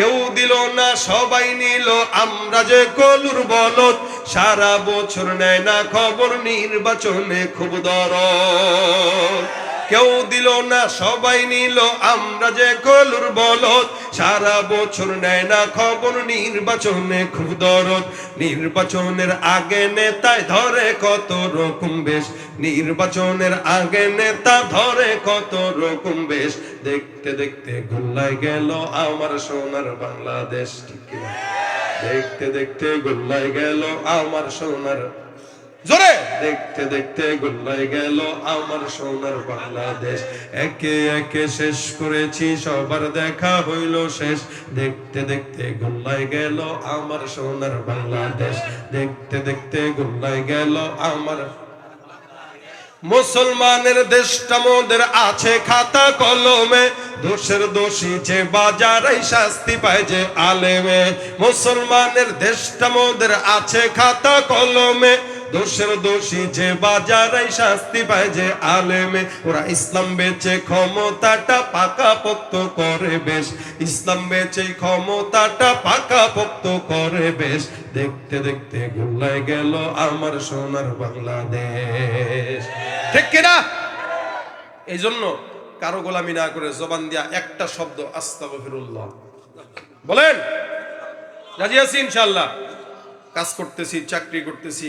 কেউ দিল না, সবাই নিল। আমরা যে কলুর বলত সারা বছর নেয় না খবর নির্বাচনে খুব দরদ। কেউ দিল না, সবাই নিল। আমরা যে কলুর বলদ, সারা বছর নেয় না খবর নির্বাচনে খুব দরদ। নির্বাচনের আগে নেতায় ধরে কত রকম বেশ। নির্বাচনের আগে নেতা ধরে কত রকম বেশ। দেখতে দেখতে গোল্লায় গেল আমার সোনার বাংলাদেশ। ঠিক দেখতে দেখতে গোল্লায় গেল আমার সোনার জোরে। দেখতে দেখতে গেল আমার সোনার বাংলাদেশ। একে একে শেষ করেছি, সবার দেখা হইল শেষ। দেখতে দেখতে গেল আমার সোনার বাংলাদেশ। দেখতে দেখতে গেল আমার মুসলমানের দেশটা মোদের আছে খাতা কলমে। দোষের দোষী যে বাজারে শাস্তি পায় যে আলেমে। মুসলমানের দেশটা মোদের আছে খাতা কলমে। দোষের দোষী যে বাজারে শাস্তি পায় যে আলেমে, ওরা ইসলাম বেচে ক্ষমতাটা পাকা পোক্ত করে বেশ। ইসলাম বেচে ক্ষমতাটা পাকা পোক্ত করে বেশ। দেখতে দেখতে গোল্লায় গেল আমার সোনার বাংলাদেশ। ঠিক কিনা এই জন্য কারও গোলামি না করে জবান দিয়া একটা শব্দ, আস্তাগফিরুল্লাহ। বলেন? রাজি আছি ইনশাল্লাহ কাজ করতেছি, চাকরি করতেছি।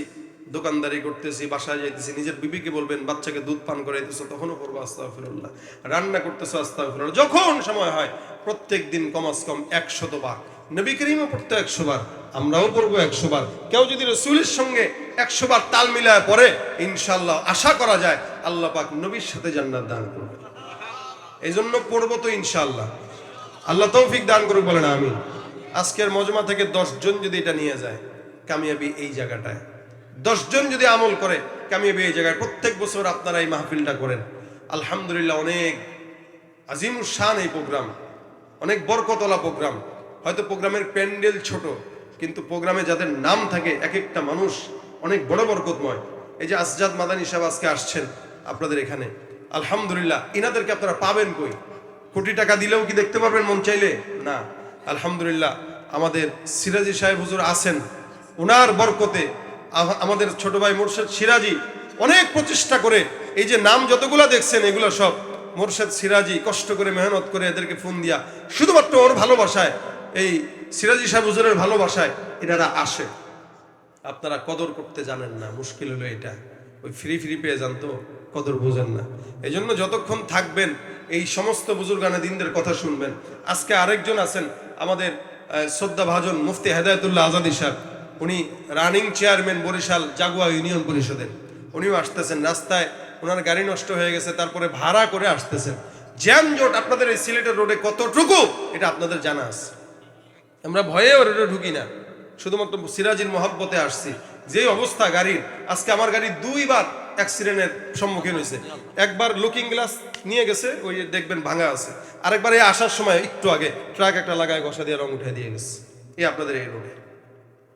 দোকানদারি করতেছি, বাসায় যাইতেছি, নিজের বিবিকে বলবেন, বাচ্চাকে দুধ পান করাইতেছো, তখনও করব আস্তাগফিরুল্লাহ। রান্না করতেছো আস্তাগফিরুল্লাহ। যখন সময় হয়, প্রত্যেক দিন কমাস কম একশত বার। নবী করিমও পড়তো একশো বার, আমরাও পড়ব একশো বার। কেউ যদি রসুলের সঙ্গে একশো বার তাল মিলায় পড়ে ইনশাল্লাহ আশা করা যায় আল্লাহ পাক নবীর সাথে জান্নাত দান করবে। এই জন্য পড়ব তো ইনশাল্লাহ আল্লাহ তৌফিক দান করুক বলে না আমি আজকের মজমা থেকে জন যদি এটা নিয়ে যায়, কামিয়াবি এই জায়গাটায়। জন যদি আমল করে, কামিয়াবি এই জায়গায় প্রত্যেক বছর আপনারা এই মাহফিলটা করেন। আলহামদুলিল্লাহ অনেক আজিমুর শান এই প্রোগ্রাম, অনেক বরকতলা প্রোগ্রাম। হয়তো প্রোগ্রামের প্যান্ডেল ছোট, কিন্তু প্রোগ্রামে যাদের নাম থাকে এক একটা মানুষ অনেক বড় বরকতময়। এই যে আসজাদ মাদানী সাহেব আজকে আসছেন আপনাদের এখানে। আলহামদুলিল্লাহ, ইনাদেরকে আপনারা পাবেন কই? কোটি টাকা দিলেও কি দেখতে পারবেন মন চাইলে? না। আলহামদুলিল্লাহ, আমাদের সিরাজি সাহেব হুজুর আছেন ওনার বরকতে আমাদের ছোট ভাই মোর্শেদ সিরাজি অনেক প্রচেষ্টা করে এই যে নাম যতগুলা দেখছেন, এগুলো সব মোর্শেদ সিরাজি কষ্ট করে, মেহনত করে এদেরকে ফোন দিয়া শুধুমাত্র ওর ভালোবাসায়, এই সিরাজি সাহেব হুজুরের ভালোবাসায় এনারা আসে। আপনারা কদর করতে জানেন না, মুশকিল হলো এটা। ওই ফ্রি ফ্রি পেয়ে যান তো, কদর বোঝেন না। এই জন্য যতক্ষণ থাকবেন, এই সমস্ত বুজুর্গানে দিনদের কথা শুনবেন। আজকে আরেকজন আছেন, আমাদের শ্রদ্ধা ভাজন মুফতি হেদায়তুল্লাহ আজাদি সাহেব। উনি running chairman Barishal Jagua union পরিষদের। উনিও আসতেছেন রাস্তায় ওনার গাড়ি নষ্ট হয়ে গেছে, তারপরে ভাড়া করে আসতেছেন। জ্যাম জোট আপনাদের এই সিলেটের রোডে কতটুকু, এটা আপনাদের জানা আছে। আমরা ভয়ে ওর ঢুকি না, শুধুমাত্র সিরাজির মহব্বতে আসছি। যে অবস্থা গাড়ির, আজকে আমার গাড়ি দুইবার অ্যাক্সিডেন্টের সম্মুখীন হয়েছে। একবার লুকিং গ্লাস নিয়ে গেছে, ওই দেখবেন ভাঙা আছে। আরেকবার এই আসার সময় একটু আগে ট্রাক একটা লাগায় ঘষা দিয়ে রং উঠে দিয়ে গেছে। এই আপনাদের এই রোডে।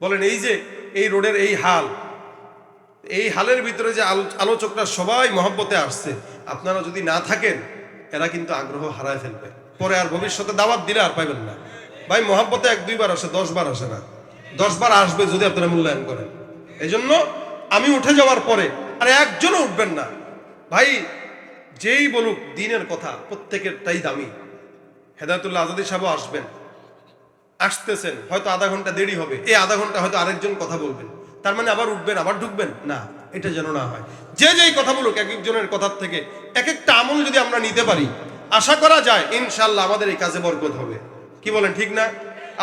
বলেন, এই যে এই রোডের এই হাল, এই হালের ভিতরে যে আলো- আলোচকরা সবাই মহব্বতে আসছে, আপনারা যদি না থাকেন, এরা কিন্তু আগ্রহ হারায় ফেলবে। পরে আর ভবিষ্যতে দাওয়াত দিলে আর পাইবেন না। ভাই, মহাব্বতে এক দুইবার আসে দশ বার আসে না। দশ বার আসবে যদি আপনারা মূল্যায়ন করেন। এই জন্য আমি উঠে যাওয়ার পরে আর একজনও উঠবেন না। ভাই, যেই বলুক, দিনের কথা প্রত্যেকেরটাই দামি। হেদায়তুল্লাহ আজাদি সাহেব আসবেন। আসতেছেন, হয়তো আধা ঘণ্টা দেরি হবে। এই আধা ঘণ্টা হয়তো আরেকজন কথা বলবেন। তার মানে আবার উঠবেন, আবার ঢুকবেন? না, এটা যেন না হয়। যে যেই কথা বলুক, এক একজনের কথার থেকে এক একটা আমল যদি আমরা নিতে পারি, আশা করা যায় ইনশাল্লাহ আমাদের এই কাজে বরকত হবে। কি বলেন, ঠিক না?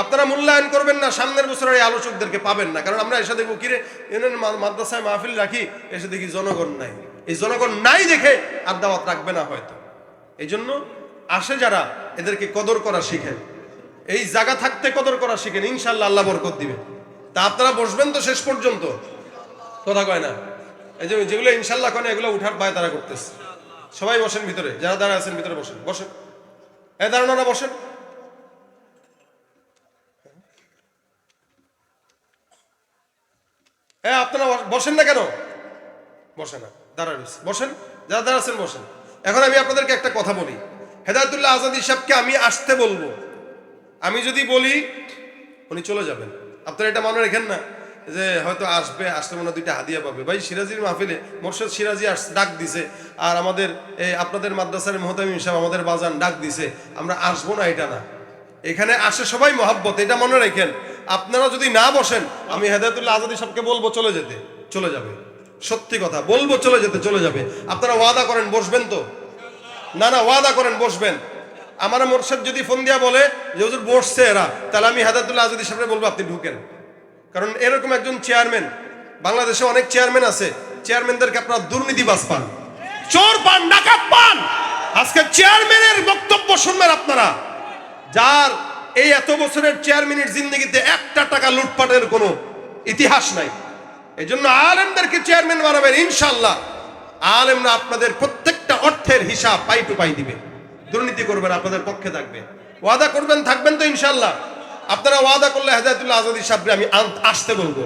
আপনারা মূল্যায়ন করবেন না, সামনের বছরের এই আলোচকদেরকে পাবেন না। কারণ আমরা এসে দেখব, কিরে মাদ্রাসায় মাহফিল রাখি? এসে দেখি জনগণ নাই। এই জনগণ নাই দেখে আর দাওয়াত রাখবে না হয়তো। এই জন্য আসে যারা, এদেরকে কদর করা শিখেন। এই জায়গা থাকতে কদর করা শিখেন ইনশাল্লাহ আল্লাহ বরকত দিবে। তা আপনারা বসবেন তো শেষ পর্যন্ত। কথা কয় না? এই যে যেগুলো ইনশাল্লাহ কয় না এগুলো উঠার পায় তারা করতেছে। সবাই বসেন ভিতরে, যারা দাঁড়া আছেন ভিতরে বসেন। বসেন। এ দাঁড়ানোরা বসেন। হ্যাঁ আপনারা বসেন না কেন? বসে না দাঁড়া বসেন, যারা দাঁড়াচ্ছেন বসেন। এখন আমি আপনাদেরকে একটা কথা বলি। হেদায়তুল্লাহ আজাদি সাহেবকে আমি আসতে বলব। আমি যদি বলি, উনি চলে যাবেন। আপনারা এটা মনে রেখেন না যে হয়তো আসবে, আসলে মনে দুইটা হাদিয়া পাবে। ভাই, সিরাজির মাহফিলে মোর্শেদ সিরাজি ডাক দিছে। আর আমাদের এই আপনাদের মাদ্রাসার মোহতামিম সাহেব আমাদের বাজান ডাক দিছে, আমরা আসব না, এটা না। এখানে আসে সবাই মহাব্বত, এটা মনে রাখেন। আপনারা যদি না বসেন, আমি হেদায়তুল্লাহ আজাদি সবকে বলব চলে যেতে, চলে যাবে। সত্যি কথা, বলব চলে যেতে, চলে যাবে। আপনারা ওয়াদা করেন, বসবেন তো? না না, ওয়াদা করেন, বসবেন। আমার মোর্শেদ যদি ফোন দিয়া বলে যে, হুজুর, বসছে এরা, তাহলে আমি হেদায়তুল্লাহ আজাদি সাহেব বলব, আপনি ঢুকেন। কারণ এরকম একজন চেয়ারম্যান, বাংলাদেশে অনেক চেয়ারম্যান আছে, চেয়ারম্যানদেরকে আপনারা দুর্নীতিবাজ পান। চোর পান, ডাকাত পান। আজকে চেয়ারম্যানের বক্তব্য শুনবেন আপনারা। যার এই এত বছরের চেয়ারম্যানের জিন্দগিতে একটা টাকা লুটপাটের কোনো ইতিহাস নাই। এই জন্য আলেমদেরকে চেয়ারম্যান বানাবেন ইনশাল্লাহ আলেমরা আপনাদের প্রত্যেকটা অর্থের হিসাব পাই টু পাই দিবে। দুর্নীতি করবেন, আপনাদের পক্ষে থাকবে। ওয়াদা করবেন, থাকবেন তো ইনশাল্লাহ আপনারা ওয়াদা করলে হেদায়তুল্লাহ আজাদি সাহেব আমি আসতে বলব।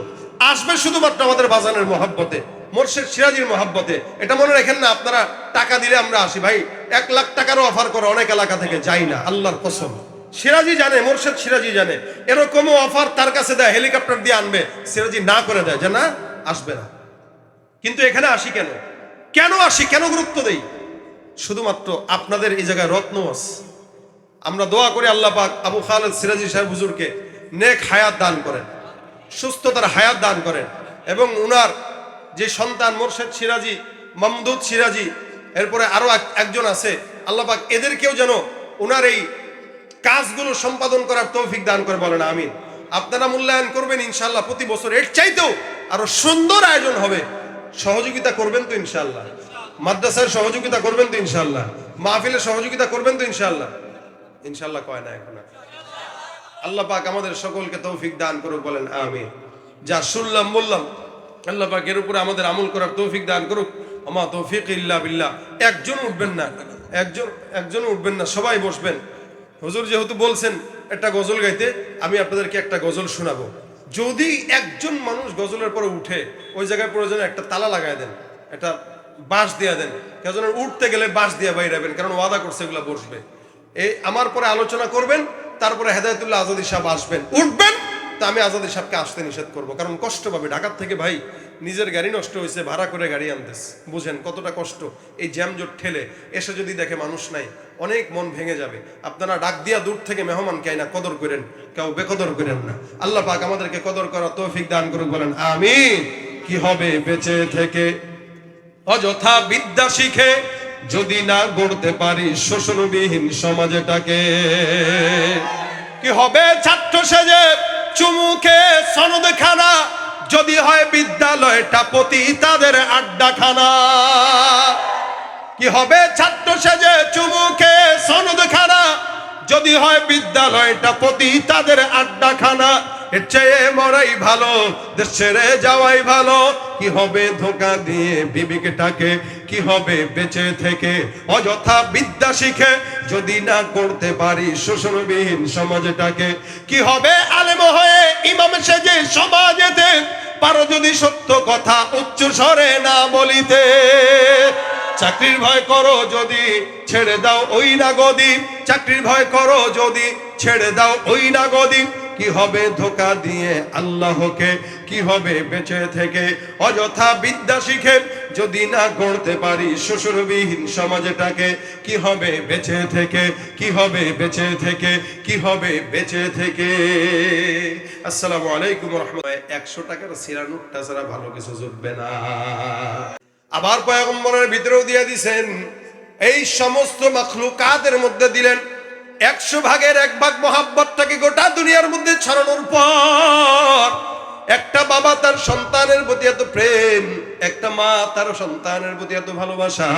আসবে শুধুমাত্র আমাদের বাজানের মহাব্বতে, মোর্শেদ সিরাজির মহাব্বতে। এটা মনে রাখেন না, আপনারা টাকা দিলে আমরা আসি। ভাই, এক লাখ টাকারও অফার করে অনেক এলাকা থেকে যাই না, আল্লাহর কসম। সিরাজি জানে, মোর্শেদ সিরাজি জানে। এরকমও অফার তার কাছে দেয়, হেলিকপ্টার দিয়ে আনবে। সিরাজি না করে দেয়, যে না, আসবে না। কিন্তু এখানে আসি কেন? কেন আসি? কেন গুরুত্ব দেই? শুধুমাত্র আপনাদের এই জায়গায় রত্ন আছে আমরা দোয়া করি আল্লাহ পাক আবু খালেদ সিরাজি সাহেব হুজুরকে নেক হায়াত দান করেন, সুস্থতার হায়াত দান করেন এবং উনার যে সন্তান মোর্শেদ সিরাজি, মামদুদ সিরাজি, এরপরে আরও এক- একজন আছে, আল্লাহ পাক এদেরকেও যেন ওনার এই কাজগুলো সম্পাদন করার তৌফিক দান করে বলেন, আমিন। আপনারা মূল্যায়ন করবেন ইনশাল্লাহ প্রতি বছর এর চাইতেও আরও সুন্দর আয়োজন হবে। সহযোগিতা করবেন তো ইনশাল্লাহ মাদ্রাসার সহযোগিতা করবেন তো ইনশাল্লাহ মাহফিলের সহযোগিতা করবেন তো ইনশাল্লাহ ইনশাল্লাহ কয় না এখন আল্লাহ পাক আমাদের সকলকে তৌফিক দান করুক, বলেন আমি যা শুনলাম, বললাম, আল্লাহ পাক এর উপরে আমাদের আমল করার তৌফিক দান করুক। আমা তৌফিক ইল্লা বিল্লাহ। একজন উঠবেন না। একজন একজন উঠবেন না, সবাই বসবেন। হুজুর যেহেতু বলছেন, একটা গজল গাইতে, আমি আপনাদেরকে একটা গজল শোনাবো। যদি একজন মানুষ গজলের পরে উঠে, ওই জায়গায় প্রয়োজনে একটা তালা লাগাই দেন। একটা বাঁশ দিয়া দেন। কেউ উঠতে গেলে বাঁশ দিয়া বাইরাবেন কারণ ওয়াদা করছে এগুলো বসবে। এই আমার পরে আলোচনা করবেন, তারপরে হেদায়তুল্লাহ আজাদি সাহেব আসবেন। উঠবেন, তা আমি আজাদি সাহেবকে আসতে নিষেধ করব। কারণ কষ্ট পাবে। ঢাকার থেকে ভাই, নিজের গাড়ি নষ্ট হয়েছে, ভাড়া করে গাড়ি আনতেস বুঝেন কতটা কষ্ট। এই জ্যামজট ঠেলে এসে যদি দেখে মানুষ নাই, অনেক মন ভেঙে যাবে। আপনারা ডাক দিয়া দূর থেকে মেহমান কে না কদর করেন, কেউ বেকদর করেন না। আল্লাহ পাক আমাদেরকে কদর করা তৌফিক দান করুক, বলেন, আমিন। কি হবে বেঁচে থেকে? অযথা বিদ্যা শিখে যদি না গড়তে পারি শোষণবিহীন সমাজটাকে। কি হবে ছাত্র সেজে চুমুকে সনদ খানা যদি হয় বিদ্যালয়টা পতি তাদের আড্ডাখানা। কি হবে ছাত্র সেজে চুমুকে সনদ খানা যদি হয় বিদ্যালয়টা পতি তাদের আড্ডাখানা। এর চেয়ে মরাই ভালো, দেশ ছেড়ে যাওয়াই ভালো। কি হবে ধোকা দিয়ে বিবেকটাকে কি হবে বেঁচে থেকে? অযথা বিদ্যা শিখে যদি না করতে পারি শোষণবিহীন সমাজটাকে। কি হবে আলেম হয়ে ইমাম সেজে সমাজেতে? পারো যদি সত্য কথা উচ্চ স্বরে না বলিতে। চাকরির ভয় করো যদি ছেড়ে দাও ওই না গদি চাকরির ভয় করো যদি ছেড়ে দাও ওই না গদি কি হবে ধোকা দিয়ে আল্লাহকে? কি হবে বেঁচে থেকে? অযথা বিদ্যা শিখে যদি না গড়তে পারি শ্বশুরবিহীন সমাজটাকে, কি হবে বেঁচে থেকে? কি হবে বেঁচে থেকে? কি হবে বেঁচে থেকে? আসসালামু আলাইকুম রহমতুল্লাহ। একশো টাকার সিরানুটটা ছাড়া ভালো কিছু জুটবে না। আবার পয়গম্বরের ভিতরেও দিয়ে দিছেন, এই সমস্ত মখলুকাতের মধ্যে দিলেন একশো ভাগের এক ভাগ মহাব্বতটাকে গোটা দুনিয়ার মধ্যে ছড়ানোর পর একটা বাবা তার সন্তানের প্রতি এত প্রেম, একটা মা তার সন্তানের প্রতি এত ভালোবাসা।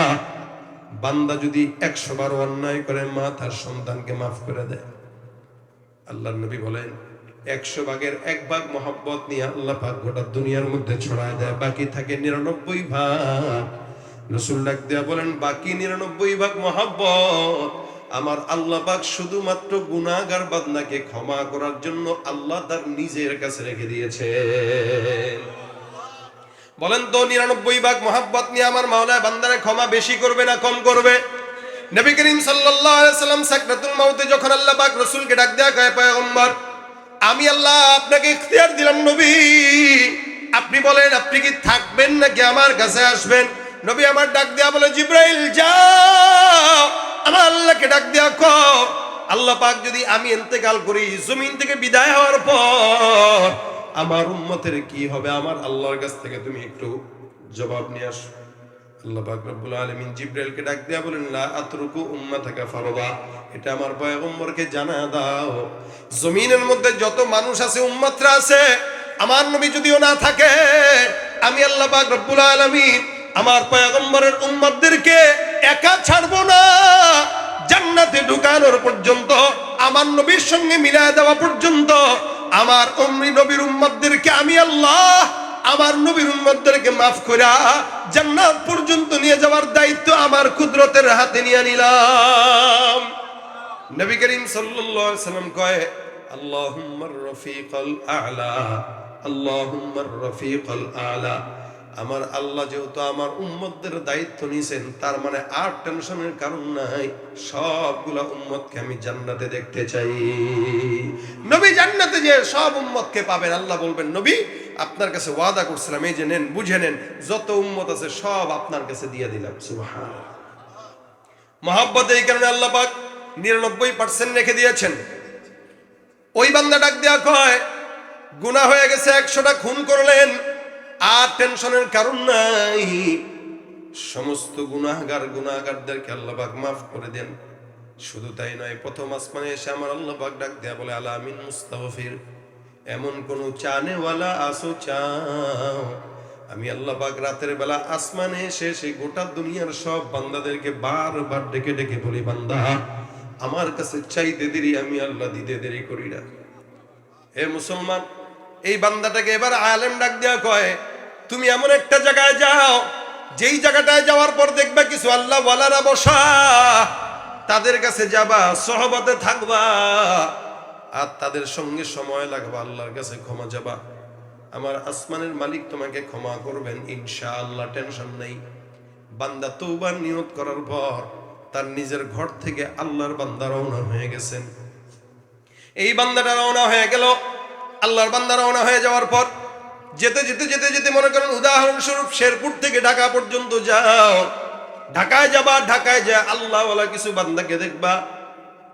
বান্দা যদি একশো বার অন্যায় করে, মা তার সন্তানকে মাফ করে দেয়। আল্লাহ নবী বলেন, একশো ভাগের এক ভাগ মহব্বত নিয়ে আল্লাহ পাক গোটা দুনিয়ার মধ্যে ছড়ায় দেয়, বাকি থাকে নিরানব্বই ভাগ। রসুল ডাক দেয়া বলেন, বাকি নিরানব্বই ভাগ মহব্বত আমার আল্লাহ পাক শুধুমাত্র গুনাহগার বান্দাকে ক্ষমা করার জন্য আল্লাহ তার নিজের কাছে রেখে দিয়েছে। বলেন তো, নিরানব্বই ভাগ মহাব্বত নিয়ে আমার মাওলায় বান্দারে ক্ষমা বেশি করবে না কম করবে? নবী করিম সাল্লাম সাকরাতুল মাউতে যখন আল্লাহ পাক রাসূলকে ডাক দেয়া কয়, পয়গম্বর, আমি আল্লাহ আপনাকে ইখতিয়ার দিলাম নবী। আপনি বলেন, আপনি কি থাকবেন নাকি আমার কাছে আসবেন? নবী আমার ডাক দেয়া বলে, জিব্রাইল যাও আমার আল্লাহকে ডাক দেয়া কো আল্লাহ পাক যদি আমি ইন্তেকাল করি, জমিন থেকে বিদায় হওয়ার পর আমার উম্মতের কি হবে? আমার আল্লাহর কাছ থেকে তুমি একটু জবাব নিয়ে আসো। আল্লাহ পাক রব্বুল আলামিন জিব্রাইলকে ডাক দিয়া বলেন, লা আতরুকু উম্মাতাকা ফারদা। এটা আমার পয়গম্বরকে জানা দাও। জমিনের মধ্যে যত মানুষ আছে, উম্মতরা আছে, আমার নবী যদিও না থাকে, আমি আল্লাহ পাক রব্বুল আলামিন আমার পয়গম্বরের উম্মতদেরকে একা ছাড়বো না। জান্নাতে ঢুকানোর পর্যন্ত, আমার নবীর সঙ্গে মিলায় দেওয়া পর্যন্ত, আমার অমনি নবীর উম্মতদেরকে আমি আল্লাহ, আমার নবীর উম্মতদেরকে মাফ করা জান্নাত পর্যন্ত নিয়ে যাওয়ার দায়িত্ব আমার কুদরতের হাতে নিয়ে নিলাম। নবী করিম সাল্লাল্লাহু আলাইহি সাল্লাম কয়, আল্লাহুম্মার রফিকাল আ'লা, আল্লাহুম্মার রফিকাল আ'লা। আমার আল্লাহ যেহেতু আমার উম্মতদের দায়িত্ব নিয়েছেন, তার মানে আর টেনশনের কারণ নাই, সবগুলা উম্মতকে আমি জান্নাতে দেখতে চাই। নবী জান্নাতে যে সব উম্মতকে পাবেন, আল্লাহ বলবেন, নবী, আপনার কাছে ওয়াদা করছিলাম, এই যে নেন, বুঝে নেন, যত উম্মত আছে সব আপনার কাছে দিয়ে দিলাম। সুবহানাল্লাহ। মহাব্বত এই কারণে আল্লাহ পাক নিরানব্বই পার্সেন্ট রেখে দিয়েছেন। ওই বান্দা ডাক দেওয়া কয়, গুনাহ হয়ে গেছে, একশোটা খুন করলেন। আর টেনশনের কারণ নাই। সমস্ত গুনাহগার গুনাহগারদেরকে আল্লাহ পাক মাফ করে দেন। শুধু তাই নয়, প্রথম আসমানে এসে আমার আল্লাহ পাক ডাক দেয়া বলে, আলা আমিন মুস্তাগফির। এমন কোন চানেওয়ালা আসো, চাও। আমি আল্লাহ পাক রাতের বেলা আসমানে এসে সেই গোটা দুনিয়ার সব বান্দাদেরকে বারবার ডেকে ডেকে বলি, বান্দা, আমার কাছে চাইতে দেরি, আমি আল্লাহ দিতে দেরি করি না। হে মুসলমান এই বান্দাটাকে এবার আলেম ডাক দেওয়া কয়, তুমি এমন একটা জায়গায় যাও, যেই জায়গাটায় যাওয়ার পর দেখবা কিছু আল্লাহ ওয়ালারা বসা, তাদের কাছে যাবা, সহবতে থাকবা, আর তাদের সঙ্গে সময় লাগবা, আল্লাহর কাছে ক্ষমা যাবা আমার আসমানের মালিক তোমাকে ক্ষমা করবেন ইনশা আল্লাহ টেনশন নেই। বান্দা তৌবার নিয়ত করার পর তার নিজের ঘর থেকে আল্লাহর বান্দা রওনা হয়ে গেছেন। এই বান্দাটা রওনা হয়ে গেল। আল্লাহর বান্দা রওনা হয়ে যাওয়ার পর যেতে যেতে যেতে যেতে মনে করেন উদাহরণস্বরূপ শেরপুর থেকে ঢাকা পর্যন্ত যাও। ঢাকায় যাবা, ঢাকায় যা আল্লাহওয়ালা কিছু বান্দাকে দেখবা।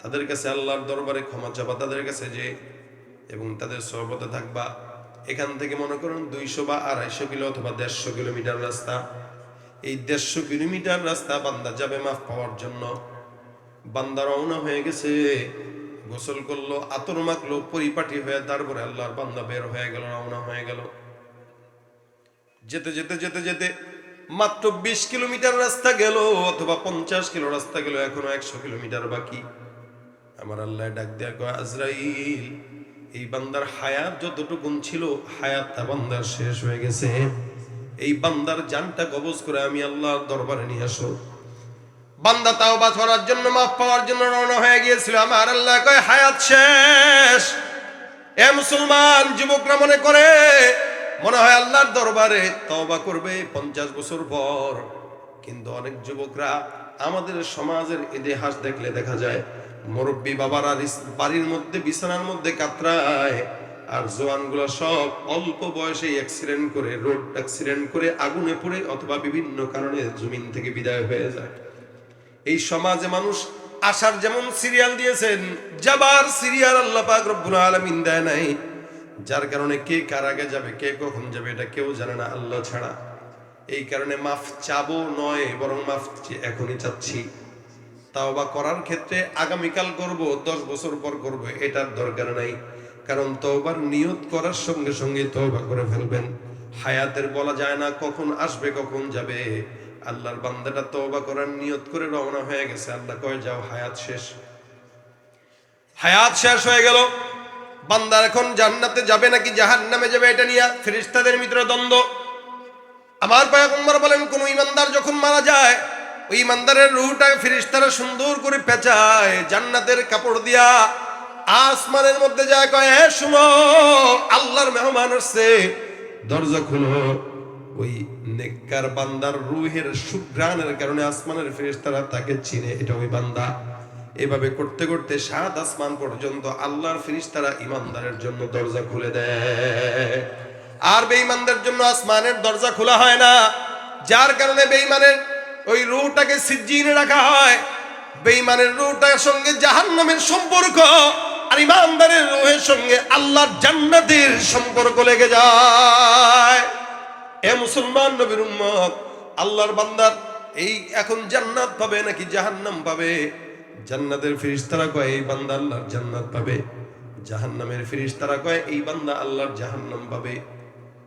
তাদের কাছে আল্লাহর দরবারে ক্ষমা চাবা, তাদের কাছে যে এবং তাদের সহবতে থাকবা। এখান থেকে মনে করুন দুইশো বা আড়াইশো কিলো অথবা দেড়শো কিলোমিটার রাস্তা। এই দেড়শো কিলোমিটার রাস্তা বান্দা যাবে মাফ পাওয়ার জন্য। বান্দা রওনা হয়ে গেছে। গোসল করল, আতর মাখলো, পরিপাটি হয়ে তারপরে আল্লাহর বান্দা বের হয়ে গেল, রওনা হয়ে গেল। যেতে যেতে যেতে যেতে মাত্র বিশ কিলোমিটার রাস্তা গেল অথবা পঞ্চাশ কিলো রাস্তা গেল, এখনও একশো কিলোমিটার বাকি। আমার আল্লাহ ডাক দেয়া কয়, আজরাইল, এই বান্দার হায়াত যতটুকুন ছিল হায়াতটা বান্দার শেষ হয়ে গেছে। এই বান্দার জানটা কবজ করে আমি আল্লাহর দরবারে নিয়ে আসো। বান্দা তাও বা করার জন্য, মাফ পাওয়ার জন্য রওনা হয়ে গিয়েছিল। আমার আল্লাহ কয়, হায়াত শেষ। এ মুসলমান, যুবকরা মনে করে, মনে হয় আল্লাহর দরবারে তওবা করবে পঞ্চাশ বছর পর। কিন্তু অনেক যুবকরা আমাদের সমাজের ইতিহাস দেখলে দেখা যায়, মুরব্বী বাবারা বাড়ির মধ্যে, বিছানার মধ্যে কাতরায়, আর জোয়ানগুলো সব অল্প বয়সে অ্যাক্সিডেন্ট করে রোড অ্যাক্সিডেন্ট করে আগুনে পড়ে অথবা বিভিন্ন কারণে জমিন থেকে বিদায় হয়ে যায়। এই সমাজে মানুষ আসার যেমন সিরিয়াল দিয়েছেন যাবার সিরিয়াল আল্লাহ পাক রব্বুল আলামিন দেয় নাই। যার কারণে কে কার আগে যাবে, কে কখন যাবে, এটা কেউ জানে না, আল্লাহ ছাড়া। এই কারণে মাফ চাবো নয়, বরং মাফ এখনই চাচ্ছি। তাও বা করার ক্ষেত্রে আগামীকাল করব, দশ বছর পর করব, এটার দরকার নাই। কারণ তওবার নিয়ত করার সঙ্গে সঙ্গে তওবা করে ফেলবেন। হায়াতের বলা যায় না কখন আসবে, কখন যাবে। আল্লাহর বান্দাটা তওবা করার নিয়ত করে রওনা হয়ে গেছে। আল্লাহ কয়, যাও, হায়াত শেষ। হায়াত শেষ হয়ে গেল। বান্দার এখন জান্নাতে যাবে নাকি জাহান নামে যাবে এটা নিয়ে ফেরিস্তাদের মিত্র দ্বন্দ্ব। আমার পয়গম্বর বলেন, কোন ইমানদার যখন মারা যায়, ওই ইমানদারের রুহটা ফিরিস্তারা সুন্দর করে পেঁচায়, জান্নাতের কাপড় দিয়া আসমানের মধ্যে যায়, কয় হ্যাঁ শুনো, আল্লাহর মেহমান আসছে। দরজা খুলো, ওই নেককার বান্দার রুহের সুঘ্রাণের কারণে আসমানের ফেরেশতারা তাকে চিনে এটা ওই বান্দা। এভাবে করতে করতে সাত আসমান পর্যন্ত আল্লাহর ফেরেশতারা ইমানদারের জন্য দরজা খুলে দেয়। আর বেঈমানদের জন্য আসমানের দরজা খোলা হয় না, যার কারণে বেঈমানের ওই রুহটাকে সিজ্জিনে রাখা হয়। বেঈমানের রুহটার সঙ্গে জাহান্নামের সম্পর্ক আর ইমানদারের রুহের সঙ্গে আল্লাহর জান্নাতের সম্পর্ক লেগে যায়। এ মুসলমান নবীর উম্মত, আল্লাহর বান্দার এই এখন জান্নাত পাবে নাকি জাহান্নাম পাবে? জান্নাতের ফিরিস্তারা কয়, এই বান্দা আল্লাহর জান্নাত পাবে। জাহান্নামের ফিরিস্তারা কয়, এই বান্দা আল্লাহর জাহান্নাম পাবে।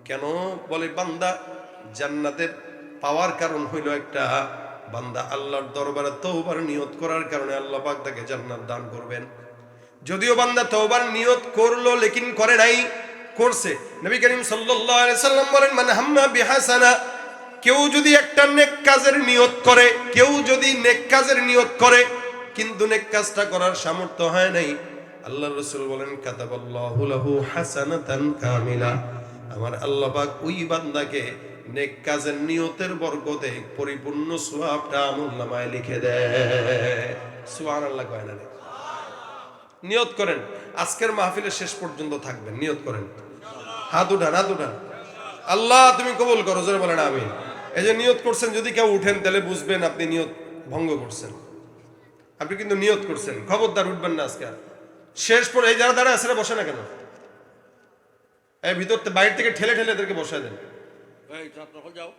কেন বলে বান্দা? জান্নাতের পাওয়ার কারণ হইল একটা, বান্দা আল্লাহর দরবারে তৌবার নিয়ত করার কারণে আল্লাহ পাক তাকে জান্নাত দান করবেন। যদিও বান্দা তওবার নিয়ত করল, লেকিন করে নাই করছে। নবী করিম সাল্লাম বলেন মানে হাম্মা বিহাসানা কেউ যদি একটা নেক কাজের নিয়ত করে, কেউ যদি নেক কাজের নিয়ত করে, কিন্তু নেক কাজটা করার সামর্থ্য হয় নাই। আল্লাহ রসুল বলেন, কাতাবাল্লাহু লাহু কামিলা আমার আল্লাহ ওই বান্দাকে নেক কাজের নিয়তের বরকতে পরিপূর্ণ সওয়াবটা আমুল্লামায় লিখে দেয়। সুবহানাল্লাহ কয় না নিয়ত করেন, আজকের মাহফিলের শেষ পর্যন্ত থাকবেন, নিয়ত করেন। হাত উঠান হাত উঠান। আল্লাহ, তুমি কবুল করো, জোরে বলেন আমি এই যে নিয়ত করছেন, যদি কেউ উঠেন, তাহলে বুঝবেন আপনি নিয়ত ভঙ্গ করছেন। আপনি কিন্তু নিয়ত করছেন। খবরদার উঠবেন না আজকে শেষ পর এই যারা দাঁড়া আছে বসে না কেন? এই ভিতর বাইরে থেকে ঠেলে ঠেলে এদেরকে বসায় দেন। যাও।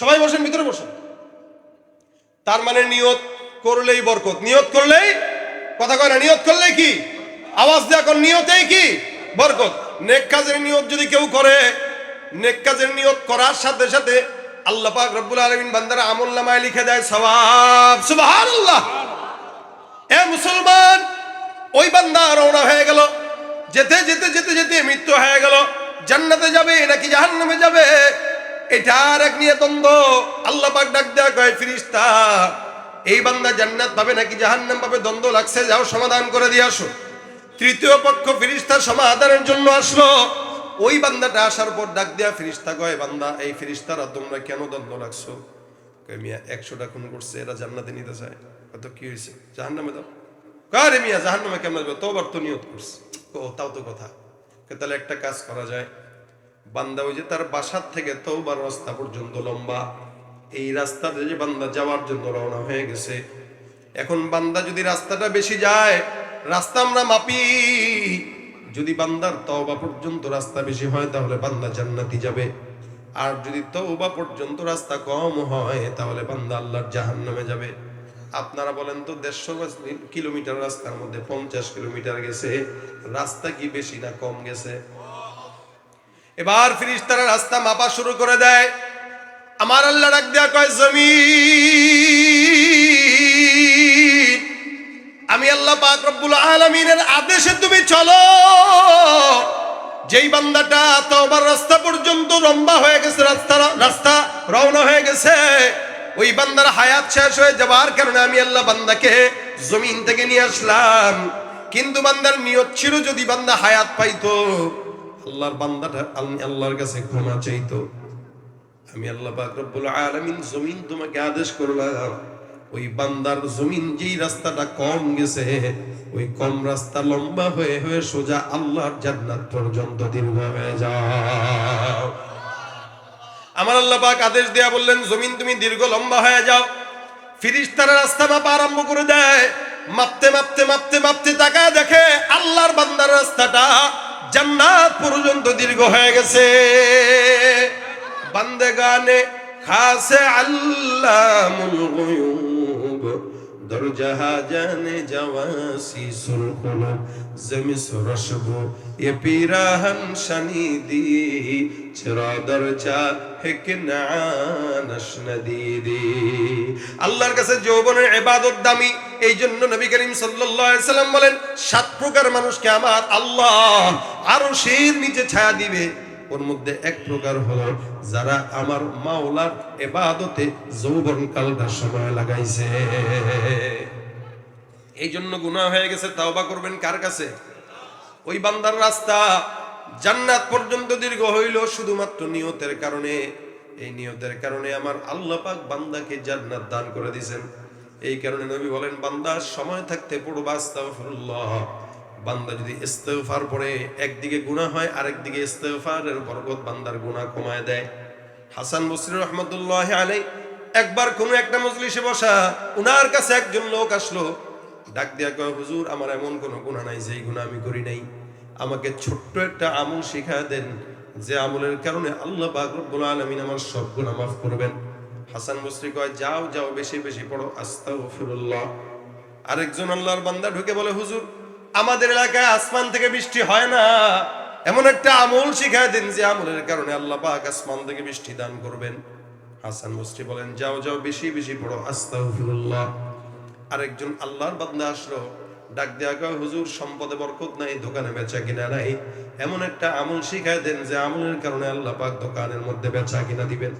সবাই বসেন, ভিতরে বসেন। তার মানে নিয়ত করলেই বরকত। নিয়ত করলেই, কথা কয় না, নিয়ত করলে কি? আওয়াজ দেয়া কোন নিয়তেই কি? বরকত। নেক কাজের নিয়ত যদি কেউ করে, নেক কাজের নিয়ত করার সাথে সাথে আল্লাহ পাক রব্বুল আলামিন বান্দার আমল নামায় লিখে দেয় সওয়াব। সুবহানাল্লাহ। এ মুসলমান, ওই বান্দা রওনা হয়ে গেল। যেতে যেতে যেতে যেতে মৃত্যু হয়ে গেল। জান্নাতে যাবে নাকি জাহান্নামে যাবে? এটার এক নিয়ে দ্বন্দ্ব। আল্লাহ পাক ডাক দেয়া কয়, ফিরিস্তা, এই বান্দা জান্নাত পাবে নাকি জাহান্নাম পাবে? দ্বন্দ্ব লাগছে, যাও সমাধান করে দিয়ে আসো। তৃতীয় পক্ষ ফিরিস্তা সমাধানের জন্য আসলো। ওই বান্দাটা আসার পর ডাক দেয়া, ফিরিস্তা কয়, বান্দা, এই ফিরিস্তারা তোমরা কেন দ্বন্দ্ব লাগছো? মিয়া, একশোটা খুন করছে, এরা জান্নাতে নিতে চায়। কত কি হয়েছে? জাহান্নামে দাও। কারে মিয়া, জাহান্নামে কেমন যাবে তোবার তো নিয়ত করছে। ও, তাও তো কথা। তাহলে একটা কাজ করা যায়। বান্দা ওই যে তার বাসার থেকে তৌবার রাস্তা পর্যন্ত লম্বা। এই রাস্তাতে যে বান্দা যাওয়ার জন্য রওনা হয়ে গেছে। এখন বান্দা যদি রাস্তাটা বেশি যায়, রাস্তা আমরা মাপি। যদি বান্দার তওবা পর্যন্ত রাস্তা বেশি হয়, তাহলে বান্দা জান্নাতি যাবে। আর যদি তওবা পর্যন্ত রাস্তা কম হয়, তাহলে বান্দা আল্লাহর জাহান্নামে যাবে। আপনারা বলেন তো, দেড়শো কিলোমিটার রাস্তার মধ্যে পঞ্চাশ কিলোমিটার গেছে। রাস্তা কি বেশি না কম গেছে? এবার ফিরিস্তারা রাস্তা মাপা শুরু করে দেয়। আমার আল্লাহ ডাক দেয়া কয় জমি আমি আল্লাহ পাক রব্বুল আলামিনের আদেশে তুমি চলো। যেই বান্দাটা তোমার রাস্তা পর্যন্ত লম্বা হয়ে গেছে, রাস্তা রাস্তা রওনা হয়ে গেছে, ওই বান্দার হায়াত শেষ হয়ে যাবার কারণে আমি আল্লাহ বান্দাকে জমিন থেকে নিয়ে আসলাম। কিন্তু বান্দার নিয়ত ছিল যদি বান্দা হায়াত পাইতো আল্লাহর বান্দাটা আল- আল্লাহর কাছে ক্ষমা চাইতো। আমি আল্লাহ রব্বুল আলামিন জমিন তোমাকে আদেশ করলাম, ওই বান্দার জমিন যেই রাস্তাটা কম গেছে, ওই কম রাস্তা লম্বা হয়ে হয়ে সোজা আল্লাহর জান্নাত পর্যন্ত দীর্ঘ হয়ে যাও। আমার আল্লাহ পাক আদেশ দেয়া বললেন, জমিন তুমি দীর্ঘ লম্বা হয়ে যাও। ফিরিস্তারা রাস্তা মাপা আরম্ভ করে দেয়। মাপতে মাপতে মাপতে মাপতে তাকায় দেখে আল্লাহর বান্দার রাস্তাটা জান্নাত পর্যন্ত দীর্ঘ হয়ে গেছে। বান্দেগানে খাসে আল্লামুল গুয়ুব দরজাহা জানে জওয়াসি সুরকুল পিরাহন শনিদি চরা দরজা হেক নানশ নদীদি আল্লাহর কাছে যৌবনের ইবাদত দামি এই জন্য নবী করিম সাল্লাম বলেন সাত প্রকার মানুষকে আমার আল্লাহ আরও নিচে ছায়া দিবে ওর মধ্যে এক প্রকার হলো যারা আমার মাওলার এবাদতে যৌবন কালটা সময় লাগাইছে এই জন্য গুনাহ হয়ে গেছে, তাওবা করবেন কার কাছে? ওই বান্দার রাস্তা জান্নাত পর্যন্ত দীর্ঘ হইল শুধুমাত্র নিয়তের কারণে। এই নিয়তের কারণে আমার আল্লাহ পাক বান্দাকে জান্নাত দান করে দিয়েছেন। এই কারণে নবী বলেন, বান্দা সময় থাকতে পড়বা, আস্তাগফিরুল্লাহ। বান্দা যদি ইস্তেগফার পড়ে, একদিকে গুনাহ হয়, আরেকদিকে ইস্তেগফারের বরকত বান্দার গুনাহ কমায় দেয়। হাসান বসরি রহমতুল্লাহ আলাই একবার কোনো একটা মজলিসে বসা, উনার কাছে একজন লোক আসলো ডাক দিয়া কয়, হুজুর, আমার এমন কোনো গুণা নাই, যেই গুণা আমি করি নাই। আমাকে ছোট্ট একটা আমল শিখা দেন, যে আমলের কারণে আল্লাহ পাক রব্বুল আলামিন আমার সব গুনাহ মাফ করবেন। হাসান বসরি কয়, যাও যাও, বেশি বেশি পড়ো। আস্তাগফিরুল্লাহ। আরেকজন আল্লাহর বান্দা ঢুকে বলে, হুজুর, আমাদের এলাকায় আসমান থেকে বৃষ্টি হয় না। এমন একটা আমল শিখায় দিন, যে আমলের কারণে আল্লাহ পাক আসমান থেকে বৃষ্টি দান করবেন। হাসান মুস্তি বলেন, যাও যাও, বেশি বেশি পড়ো। আস্তাগফিরুল্লাহ। আরেকজন আল্লাহর বান্দা আসলো, ডাক দেয়া কয়, হুজুর, সম্পদে বরকত নাই, দোকানে বেচা কিনা নাই। এমন একটা আমল শিখায় দেন যে আমলের কারণে আল্লাহ পাক দোকানের মধ্যে বেচা কিনা দিবেন।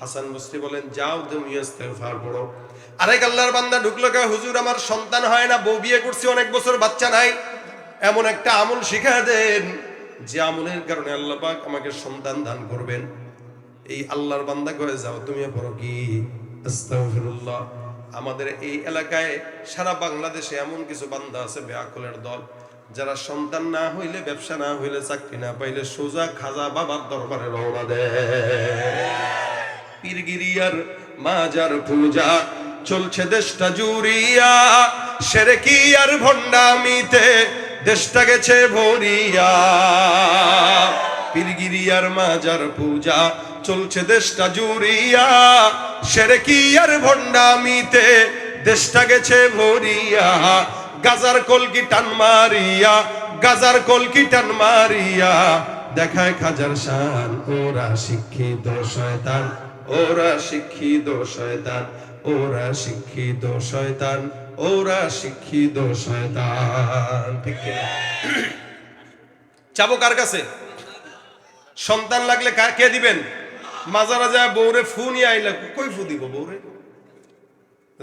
হাসান মুস্তি বলেন, যাও তুমি ইস্তেগফার পড়ো। আরেক আল্লাহর বান্দা ঢুকলো, কয়, হুজুর, আমার সন্তান হয় না, বউ বিয়ে করছি, অনেক বছর বাচ্চা নাই। এমন একটা আমল শিখায় দেন, যে আমলের কারণে আল্লাহ পাক আমাকে সন্তান দান করবেন। এই আল্লাহর বান্দা কয়ে, যাও তুমি পড়ো কি? আস্তাগফিরুল্লাহ। আমাদের এই এলাকায় সারা বাংলাদেশে এমন কিছু বান্দা আছে বেআকলের দল। যারা সন্তান না হইলে, ব্যবসা না হইলে, চাকরি না পাইলে সোজা খাজা বাবার দরবারে রওনা দেয়। পীরগিরিয়ার মাজার পূজা, চলছে দেশটা জুড়িয়া, সেরে কি আর ভণ্ডামিতে দেশটা গেছে ভরিয়া। পীরগিরিয়ার মাজার পূজা চলছে দেশটা জুড়িয়া। সেরে কি আর ভণ্ডামিতে দেশটা গেছে ভরিয়া। গাজার কলকি টান মারিয়া, গাজার কলকি টান মারিয়া। দেখায় খাজার শান, ওরা শিক্ষিত শয়তান, ওরা শিক্ষিত শয়তান, ওরা শিক্ষিত শয়তান, ওরা শিক্ষিত শয়তান। চাবো কার কাছে? সন্তান লাগলে কে দিবেন? মাজারা যায়, বউরে ফু আইলা কই ফু দিব বউরে?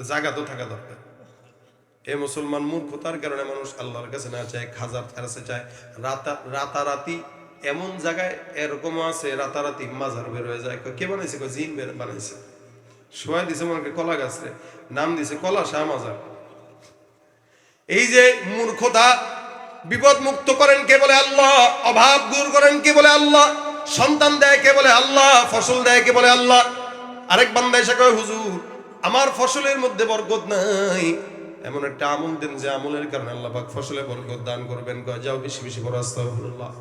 জায়গা তো থাকা দরকার। এ মুসলমান মূর্খতার কারণে মানুষ আল্লাহর কাছে না চায় খাজার কাছে চায় রাতা, রাতারাতি এমন জায়গায় এরকম আছে, রাতারাতি মাজার বের হয়ে যায়। কে বানাইছে? জিন বের বানাইছে। শোয়া দিছে মনে কলা গাছরে নাম দিছে কলা শাহ মাজার। এই যে মূর্খতা বিপদ মুক্ত করেন কে বলে আল্লাহ, অভাব দূর করেন কে বলে আল্লাহ সন্তান দেয় কে বলে আল্লাহ, ফসল দেয় কে বলে আল্লাহ? আরেক বান্দা এসে কয়, হুজুর, আমার ফসলের মধ্যে বরকত নাই। এমন একটা আমল দেন যে আমলের কারণে আল্লাহ পাক ফসলে বরকত দান করবেন। কয়, যাও, বেশি বেশি বড় আস্তাগফিরুল্লাহ।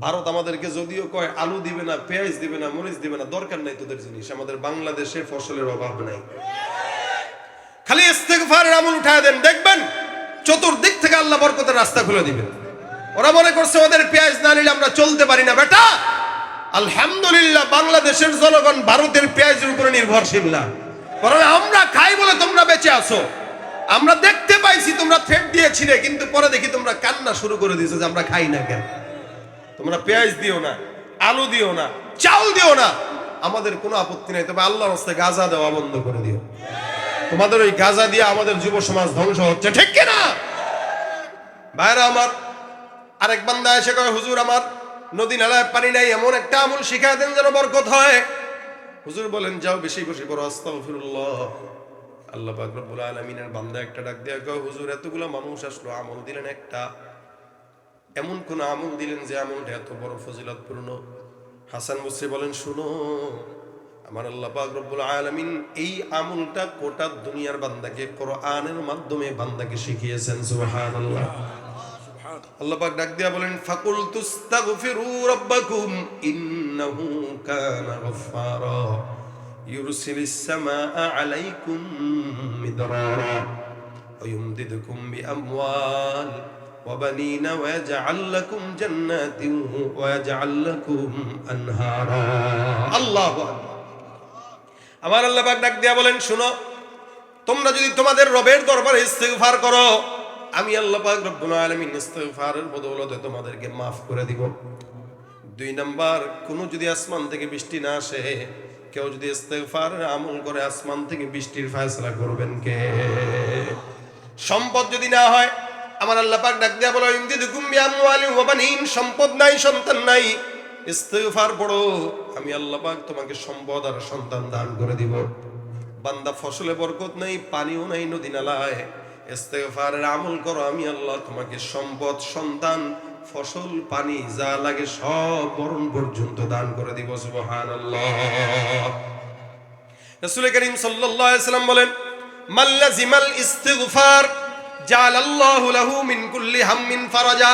ভারত আমাদেরকে যদিও কয়, আলু দিবে না, পেঁয়াজ দিবে না, মরিচ দিবে না, দরকার নাই তোদের জিনিস। আমাদের বাংলাদেশে ফসলের অভাব নাই। খালি ইস্তেগফারের আমল উঠায় দেন। দেখবেন, চতুর্দিক থেকে আল্লাহ বরকতের রাস্তা খুলে দিবেন। ওরা মনে করছে ওদের পেঁয়াজ না নিলে আমরা চলতে পারি না, বেটা। আলহামদুলিল্লাহ, বাংলাদেশের জনগণ ভারতের পেঁয়াজের উপরে নির্ভরশীল না। বরং আমরা খাই বলে তোমরা বেঁচে আছো। আমরা দেখতে পাইছি তোমরা থ্রেট দিয়েছিলে কিন্তু পরে দেখি তোমরা কান্না শুরু করে দিয়েছ যে আমরা খাই না কেন। তোমরা পেঁয়াজ দিও না, আলু দিও না, চাল দিও না। আমাদের কোনো আপত্তি নাই, তবে আল্লাহর রাস্তায় গাজা দেওয়া বন্ধ করে দিও। তোমাদের ওই গাজা দিয়ে আমাদের যুব সমাজ ধ্বংস হচ্ছে, ঠিক কিনা? ভাইরা আমার আরেক বান্দা এসে কয়, হুজুর, আমার নদী নালায় পানি নাই, এমন একটা আমল শিখায় দেন যেন বরকত হয়। হুজুর বলেন, যাও বেশি বেশি করো আস্তাগফিরুল্লাহ। আল্লাহ পাক রব্বুল আলামিনের বান্দা একটা ডাক দিয়া কয়, হুজুর, এতগুলা মানুষ আসলো, আমল দিলেন একটা। এমন কোন আমল দিলেন যে আমলটা এত বড় ফজিলতপূর্ণ? হাসান মুসরি বলেন, শুনো, আমার আল্লাহ পাক রব্বুল আলামিন এই আমলটা কোটা দুনিয়ার বান্দাকে, কোরআনের মাধ্যমে বান্দাকে শিখিয়েছেন, সুবহানাল্লাহ। আল্লাহ পাক ডাক দিয়া বলেন ফাকুল তুস্তাগফিরু রাব্বাকুম ইন্নাহু কানা গফফারা ইউরসিলিস সামাআ আলাইকুম মিদরারা ويمددكم بأموال وبنين ويجعل لكم جنات ويجعل لكم أنهارا الله أكبر আমার আল্লাহ পাক ডাক দিয়া বলেন শুনো তোমরা যদি তোমাদের রবের দরবারে ইস্তেগফার করো আমি আল্লাহ পাক রব্বুল আলামিন ইস্তেগফারের বদৌলতে তোমাদেরকে মাফ করে দিব। দুই নাম্বার, কোনো যদি আসমান থেকে বৃষ্টি না আসে, কেউ যদি ইস্তেগফার আমল করে আসমান থেকে বৃষ্টির ফয়সলা করবেন কে? সম্পদ যদি না হয়, আমার আল্লাহ পাক ডাক দিয়া বলো, ইমদিদুকুম বিআমওয়ালিন ওয়া সম্পদ নাই, সন্তান নাই। ইস্তেগফার পড়ো, আমি আল্লাহ পাক তোমাকে সম্পদ আর সন্তান দান করে দিব। বান্দা ফসলে বরকত নাই, পানিও নাই, নদী নালায়। ইস্তেগফারের আমল করো, আমি আল্লাহ তোমাকে সম্পদ, সন্তান, ফসল, পানি যা লাগে সব মরণ পর্যন্ত দান করে দিব, সুবহানাল্লাহ। রাসূল করিম সাল্লাল্লাহু আলাইহি সাল্লাম বলেন মাল্লাজিমাল ইস্তিগফার জালাল্লাহু লাহু মিন কুল্লি হাম্মিন ফারাজা।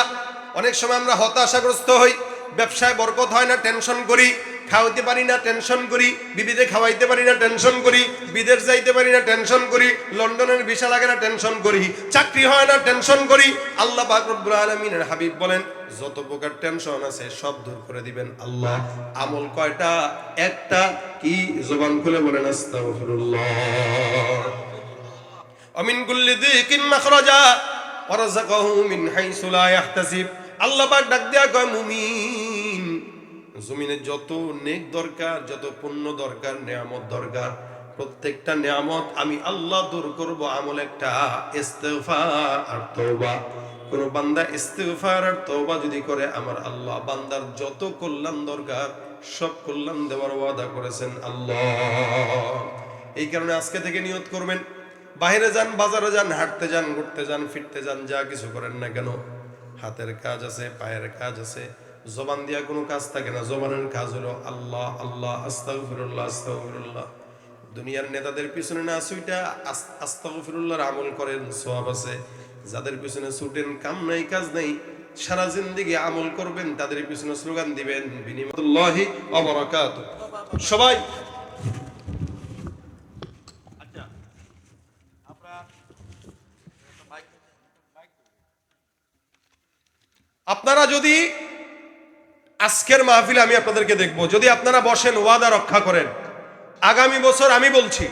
অনেক সময় আমরা হতাশাগ্রস্ত হই, ব্যবসায় বরকত হয় না, টেনশন করি। খাওয়াইতে পারি না টেনশন করি। বিবিধে খাওয়াইতে পারি না টেনশন করি। বিদেশ যাইতে পারি না টেনশন করি। লন্ডনের ভিসা লাগে না টেনশন করি। চাকরি হয় না টেনশন করি। আল্লাহ পাক রব্বুল আলামিনের হাবিব বলেন, যত প্রকার টেনশন আছে, সব দূর করে দিবেন আল্লাহ। আমল কয়টা? একটা। কি? জবান খুলে বলেন অমিন কুল্লি দিকিন মাখরাজা, ওয়ারযাকাহু মিন হাইসু লা ইয়াহতাসিব। আল্লাহ পাক ডাক দেয়া কয়, মুমিন। জমিনে যত নেক দরকার, যত পুণ্য দরকার, নিয়ামত দরকার, প্রত্যেকটা নিয়ামত আমি আল্লাহ দূর করব। আমল একটা ইস্তেগফার আর তওবা। কোন বান্দা ইস্তেগফার আর তওবা যদি করে, আমার আল্লাহ বান্দার যত কল্যাণ দরকার, সব কল্যাণ দেওয়ার ওয়াদা করেছেন আল্লাহ। এই কারণে আজকে থেকে নিয়ত করবেন বাইরে যান, বাজারে যান, হাঁটতে যান, ঘুরতে যান, ফিরতে যান, যা কিছু করেন না কেন, হাতের কাজ আছে, পায়ের কাজ আছে জবান দিয়া কোনো কাজ থাকে না। জবানের কাজ হলো আল্লাহ আল্লাহ আস্তাগফিরুল্লাহ আস্তাগফিরুল্লাহ। দুনিয়ার নেতাদের পিছনে না সুইটা আস্তাগফিরুল্লাহর আমল করেন সওয়াব আছে। যাদের পিছনে ছুটেন কাম নাই কাজ নাই সারা জিন্দিগি আমল করবেন তাদের পিছনে স্লোগান দিবেন বিনিময়ুল্লাহি ওয়া বারাকাতুহু। সবাই! আচ্ছা আপনারা যদি আজকের মাহফিলে আমি আপনাদেরকে দেখব। যদি আপনারা বসেন, ওয়াদা রক্ষা করেন। আগামী বছর আমি বলছি,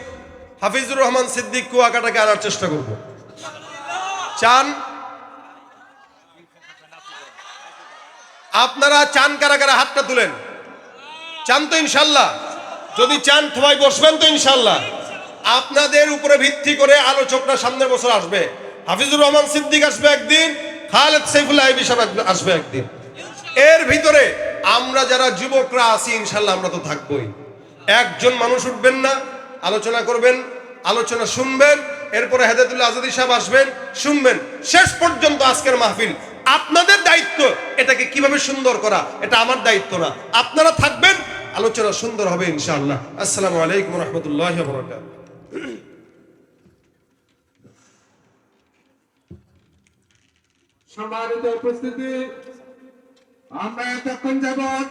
হাফিজুর রহমান সিদ্দিক কুয়াকাটাকে আনার চেষ্টা করব। চান? আপনারা চান কারা কারা হাতটা তুলেন। চান তো ইনশাল্লাহ। যদি চান সবাই বসবেন তো ইনশাল্লাহ। আপনাদের উপরে ভিত্তি করে আলোচকরা সামনের বছর আসবে। হাফিজুর রহমান সিদ্দিক আসবে একদিন, খালেদ সাইফুল্লাহ আসবে একদিন। এর ভিতরে আমরা যারা যুবকরা আছি, ইনশাল্লাহ আমরা তো থাকবোই। একজন মানুষ উঠবেন না, আলোচনা করবেন, আলোচনা শুনবেন, এরপরে হেদায়তুল্লাহ আজাদি সাহেব আসবেন, শুনবেন। শেষ পর্যন্ত আজকের মাহফিল। আপনাদের দায়িত্ব এটাকে কীভাবে সুন্দর করা, এটা আমার দায়িত্ব না। আপনারা থাকবেন, আলোচনা সুন্দর হবে, ইনশাআল্লাহ। আসসালামু আলাইকুম রহমতুল্লাহ সম্মানিত উপস্থিতি আমরা এতক্ষণ যাবৎ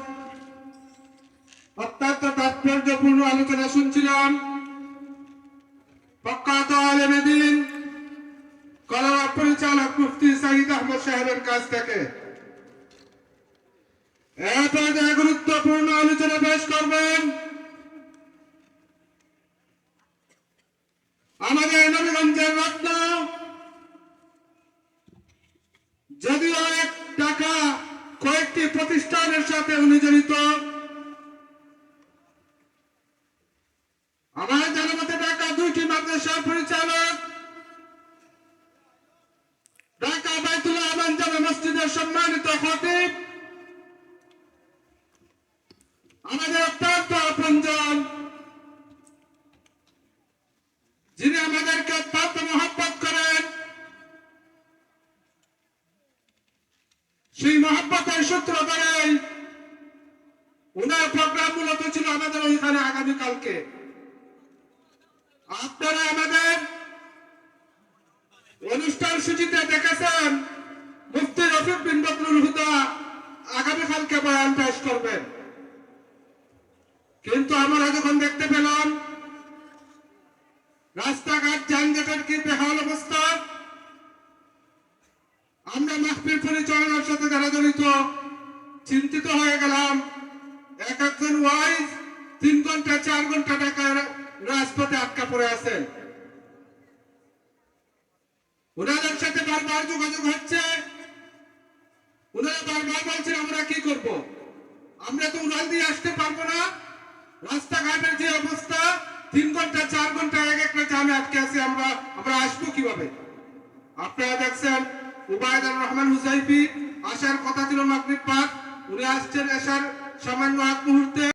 অত্যন্ত তাৎপর্যপূর্ণ আলোচনা শুনছিলাম। প্রখ্যাত আলেমেদিন কলা পরিচালক মুফতি সাহিদ আহমদ সাহেবের কাছ থেকে এরপর যে গুরুত্বপূর্ণ আলোচনা পেশ করবেন আমাদের নবীগঞ্জের রত্ন যদিও এক টাকা কয়েকটি প্রতিষ্ঠানের সাথে উনি জড়িত আমার জানামতে ঢাকা দুইটি মাদ্রাসার পরিচালক ঢাকা বাইতুল আমান জামে মসজিদের সম্মানিত খতিব আমাদের অত্যন্ত আপনজন যিনি আমাদেরকে অত্যন্ত মহব্বত করেন সেই মহাব্বতের সূত্র ধরেই ওনার প্রোগ্রাম মূলত ছিল আমাদের ওইখানে আগামীকালকে আপনারা আমাদের অনুষ্ঠান সূচিতে দেখেছেন মুফতি রফিক বিন বদরুল হুদা আগামীকালকে বয়ান পেশ করবেন। কিন্তু আমরা যখন দেখতে পেলাম, রাস্তাঘাট যানজটের কি বেহাল অবস্থা, আমরা মাহফিল পরিচালনার সাথে যারা জড়িত, চিন্তিত হয়ে গেলাম, এক একজন ওয়াইজ তিন ঘণ্টা, চার ঘণ্টা টাকা রাজপথে আটকা পড়ে আছেন ওনাদের সাথে বারবার যোগাযোগ হচ্ছে। ওনারা বারবার বলছেন আমরা কি করব? আমরা তো উড়াল দিয়ে আসতে পারব না। রাস্তাঘাটের যে অবস্থা, তিন ঘণ্টা, চার ঘণ্টা, এক একটা জামে আটকে আছি আমরা আমরা আসব কীভাবে? আপনারা দেখছেন উবায়দুর রহমান হুসাইফি আসার কথা ছিল মাগরিব পাক উনি আসছেন আসার সামান্য আগ মুহূর্তে।